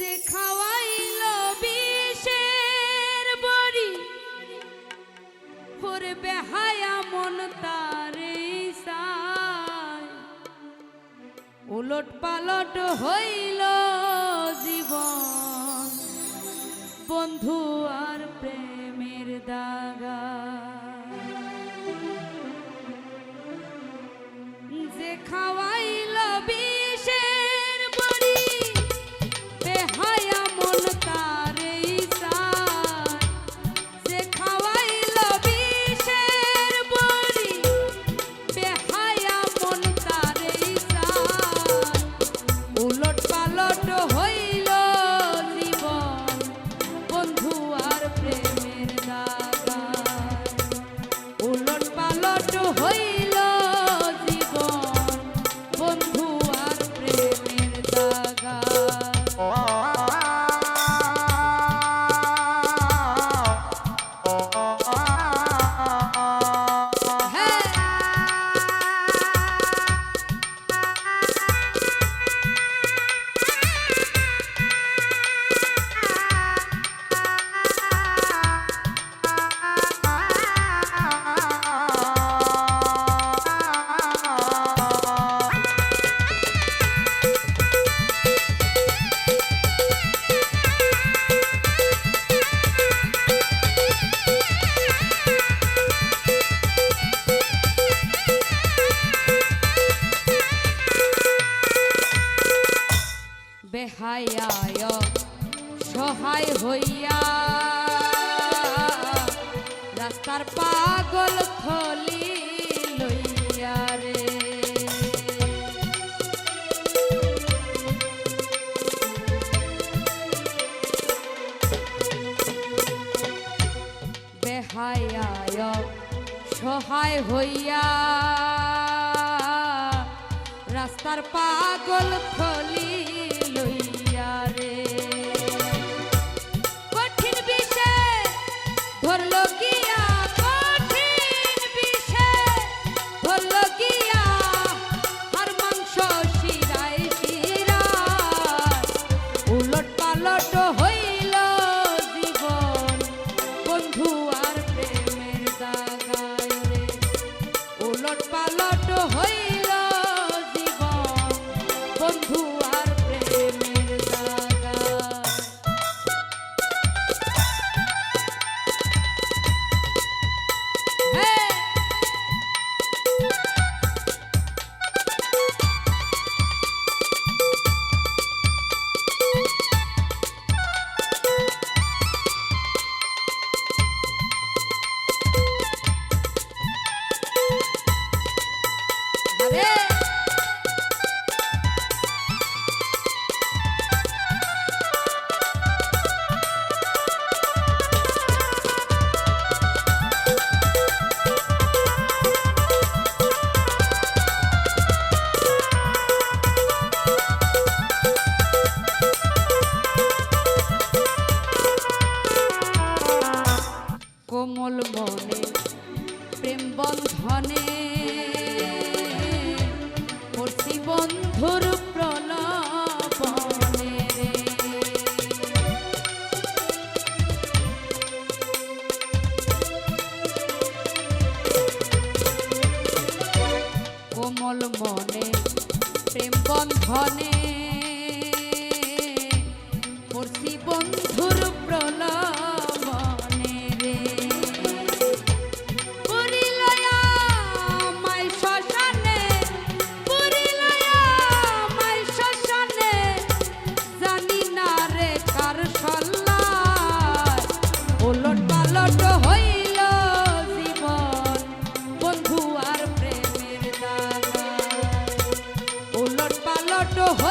যে খাওয়াইল উলট পালট হইল জীবন বন্ধু আর প্রেমের দাগা। যে খাওয়াইল হইয়া রাস্তার পাগল থলি সহায় হইয়া রাস্তার পাগল থলি কোমল মনে প্রেম বন্ধনে। পড়ছি বন্ধুর প্রলাপনে কোমল মনে প্রেম বন্ধনে। পড়ছি to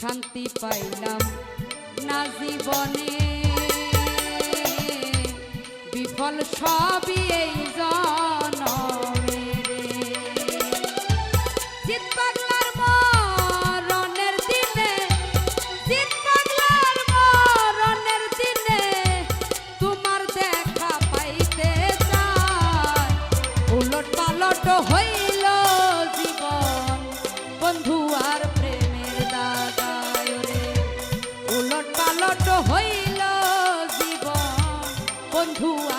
শান্তি পাইলাম না জীবনে। বিফল সবই এই উলট পালট